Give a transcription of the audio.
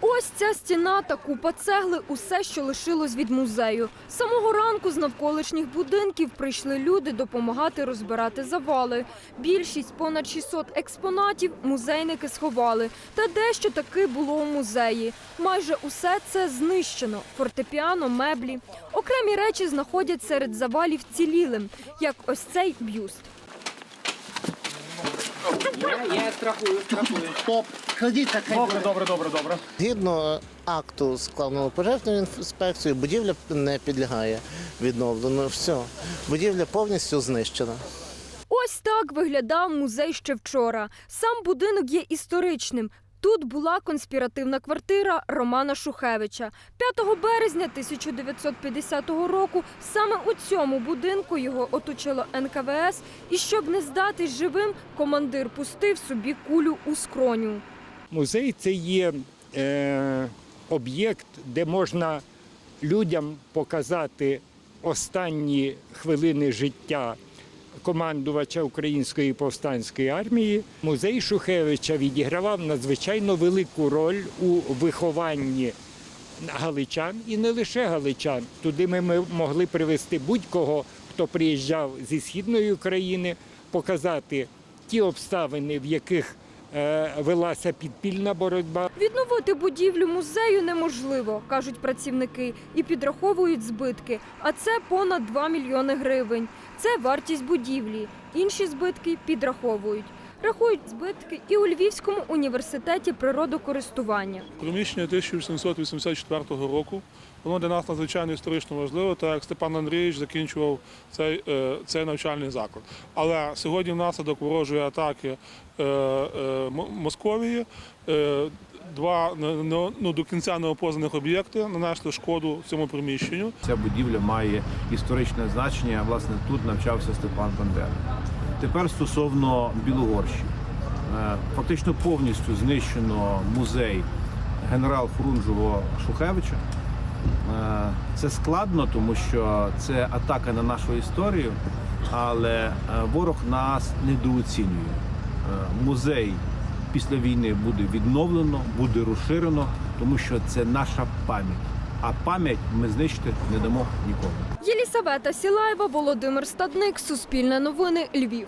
Ось ця стіна та купа цегли усе, що лишилось від музею. З самого ранку з навколишніх будинків прийшли люди допомагати розбирати завали. Більшість понад 600 експонатів музейники сховали. Та дещо таки було у музеї. Майже усе це знищено: фортепіано, меблі. Окремі речі знаходять серед завалів цілілим, як ось цей б'юст. Я страхую, страхую. Стоп, Ходіть так. хай Добре, добре, добре, добре. Згідно акту складного пожежної інспекції, будівля не підлягає відновленню. Все, будівля повністю знищена. Ось так виглядав музей ще вчора. Сам будинок є історичним. Тут була конспіративна квартира Романа Шухевича. 5 березня 1950 року саме у цьому будинку його оточило НКВС. І щоб не здатись живим, командир пустив собі кулю у скроню. Музей це є е, об'єкт, де можна людям показати останні хвилини життя командувача Української повстанської армії. Музей Шухевича відігравав надзвичайно велику роль у вихованні галичан і не лише галичан. Туди ми, могли привезти будь-кого, хто приїжджав зі східної України, показати ті обставини, в яких велася підпільна боротьба. Відновити будівлю музею неможливо, кажуть працівники, і підраховують збитки. А це понад 2 мільйони гривень. Це вартість будівлі. Інші збитки підраховують. Рахують збитки і у Львівському університеті природокористування. Приміщення 1884 року. Воно для нас надзвичайно історично важливо, так як Степан Андрійович закінчував цей, е, цей навчальний заклад. Але сьогодні внаслідок ворожої атаки е, е, Московії два не- не- ну, до кінця неопознаних об'єкти нанесли шкоду цьому приміщенню. Ця будівля має історичне значення. Власне, тут навчався Степан Бандера. Тепер стосовно Білогорщі. Е, Фактично повністю знищено музей генерал Фрунжого Шухевича. Е, Це складно, тому що це атака на нашу історію, але е, ворог нас недооцінює. Музей після війни буде відновлено, буде розширено, тому що це наша пам'ять. А пам'ять ми знищити не дамо нікому. Єлісавета Сілаєва, Володимир Стадник, Суспільне новини, Львів.